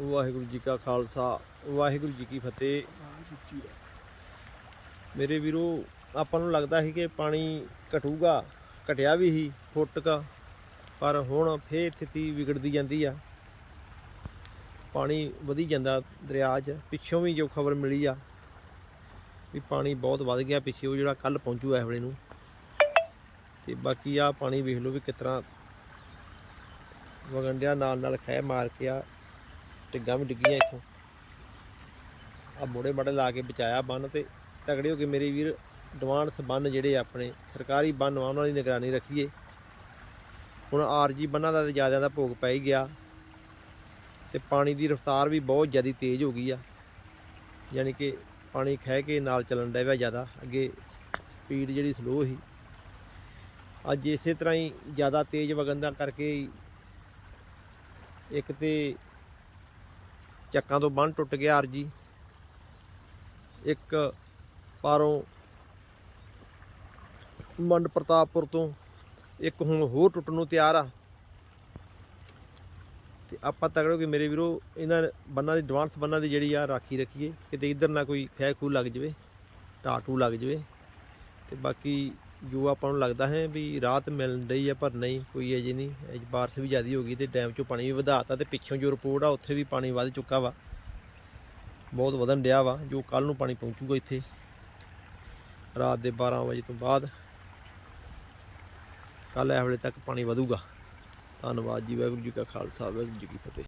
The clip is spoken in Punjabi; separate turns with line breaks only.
ਵਾਹਿਗੁਰੂ ਜੀ ਕਾ ਖਾਲਸਾ, ਵਾਹਿਗੁਰੂ ਜੀ ਕੀ ਫਤਿਹ। ਮੇਰੇ ਵੀਰੋ, ਆਪਾਂ ਨੂੰ ਲੱਗਦਾ ਸੀ ਕਿ ਪਾਣੀ ਘਟੂਗਾ, ਘਟਿਆ ਵੀ ਸੀ, ਫੁੱਟਕਾ, ਪਰ ਹੁਣ ਫੇਰ ਸਥਿਤੀ ਵਿਗੜਦੀ ਜਾਂਦੀ ਆ। ਪਾਣੀ ਵਧੀ ਜਾਂਦਾ ਦਰਿਆ 'ਚ, ਪਿੱਛੋਂ ਵੀ ਜੋ ਖਬਰ ਮਿਲੀ ਆ ਵੀ ਪਾਣੀ ਬਹੁਤ ਵੱਧ ਗਿਆ ਪਿੱਛੇ, ਉਹ ਜਿਹੜਾ ਕੱਲ ਪਹੁੰਚੂ ਇਸ ਵੇਲੇ ਨੂੰ। ਤੇ ਬਾਕੀ ਆ ਪਾਣੀ ਵੇਖ ਲਓ ਵੀ ਕਿਸ ਤਰ੍ਹਾਂ ਵਗਣ ਨਾਲ ਨਾਲ ਖਹਿ ਮਾਰ ਕੇ ਆ। ਟਿੱਗਾਂ ਵੀ ਡਿੱਗੀਆਂ ਇੱਥੋਂ। ਆ ਮੋੜੇ ਮੜੇ ਲਾ ਕੇ ਬਚਾਇਆ ਬੰਨ ਤੇ ਤਗੜੇ ਹੋ ਕੇ ਮੇਰੇ ਵੀਰ ਡਵਾਂਸ ਬੰਨ ਜਿਹੜੇ ਆਪਣੇ, ਸਰਕਾਰੀ ਬੰਨ ਵਾ ਉਹਨਾਂ ਦੀ ਨਿਗਰਾਨੀ ਰੱਖੀਏ। ਹੁਣ ਆਰਜੀ ਬੰਨਾਂ ਦਾ ਤੇ ਜ਼ਿਆਦਾ ਦਾ ਭੋਗ ਪੈ ਹੀ ਗਿਆ। ਤੇ ਪਾਣੀ ਦੀ ਰਫ਼ਤਾਰ ਵੀ ਬਹੁਤ ਜ਼ਿਆਦਾ ਤੇਜ਼ ਹੋ ਗਈ ਆ। ਯਾਨੀ ਕਿ ਪਾਣੀ ਖਹਿ ਕੇ ਨਾਲ ਚੱਲਣ ਡਿਆ ਵਾ ਜ਼ਿਆਦਾ। ਅੱਗੇ ਸਪੀਡ ਜਿਹੜੀ ਸਲੋ ਸੀ। ਅੱਜ ਇਸੇ ਤਰ੍ਹਾਂ ਹੀ ਜ਼ਿਆਦਾ ਤੇਜ਼ ਵਗਣ ਦਾ ਕਰਕੇ ਇੱਕ ਤੇ ਚੱਕਾਂ ਤੋਂ ਬੰਨ ਟੁੱਟ ਗਿਆ ਅਰਜੀ। ਇੱਕ ਪਾਰੋਂ ਮੰਡ ਪ੍ਰਤਾਪਪੁਰ ਤੋਂ ਇੱਕ ਹੁਣ ਹੋਰ ਟੁੱਟਣ ਨੂੰ ਤਿਆਰ ਆ। ਤੇ ਆਪਾਂ ਤਗੜੋ ਕਿ ਮੇਰੇ ਵੀਰੋ, ਇਹਨਾਂ ਬੰਨਾਂ ਦੀ ਐਡਵਾਂਸ ਬੰਨਾਂ ਦੀ ਜਿਹੜੀ ਆ ਰਾਖੀ ਰੱਖੀਏ। ਕਿਤੇ ਇੱਧਰ ਨਾ ਕੋਈ ਖਹਿ ਖੂ ਲੱਗ ਜਵੇ ਟਾਟੂ ਲੱਗ ਜਵੇ। ਤੇ ਬਾਕੀ ਜੋ ਆਪਾਂ ਨੂੰ ਲੱਗਦਾ ਹੈ ਵੀ ਰਾਤ ਮਿਲ ਰਹੀ ਹੈ ਪਰ ਨਹੀਂ, ਕੋਈ ਅਜੇ ਨਹੀਂ। ਅਜੇ ਬਾਰਿਸ਼ ਵੀ ਜ਼ਿਆਦੀ ਹੋ ਗਈ ਤੇ ਡੈਮ ਚੋਂ ਪਾਣੀ ਵੀ ਵਧਾਤਾ ਤੇ ਪਿੱਛੋਂ ਜੋ ਰਿਪੋਰਟ ਆ ਉੱਥੇ ਵੀ ਪਾਣੀ ਵੱਧ ਚੁੱਕਾ ਵਾ। ਬਹੁਤ ਵਧਣ ਡਿਆ ਵਾ, ਜੋ ਕੱਲ ਨੂੰ ਪਾਣੀ ਪਹੁੰਚੂਗਾ ਇੱਥੇ, ਰਾਤ ਦੇ 12 ਵਜੇ ਤੋਂ ਬਾਅਦ। ਕੱਲ ਇਹ ਵੇਲੇ ਤੱਕ ਪਾਣੀ ਵਧੂਗਾ। ਧੰਨਵਾਦ ਜੀ, ਵਾਹਿਗੁਰੂ ਜੀ ਕਾ ਖਾਲਸਾ, ਵਾਹਿਗੁਰੂ ਜੀ ਕੀ ਫਤਿਹ।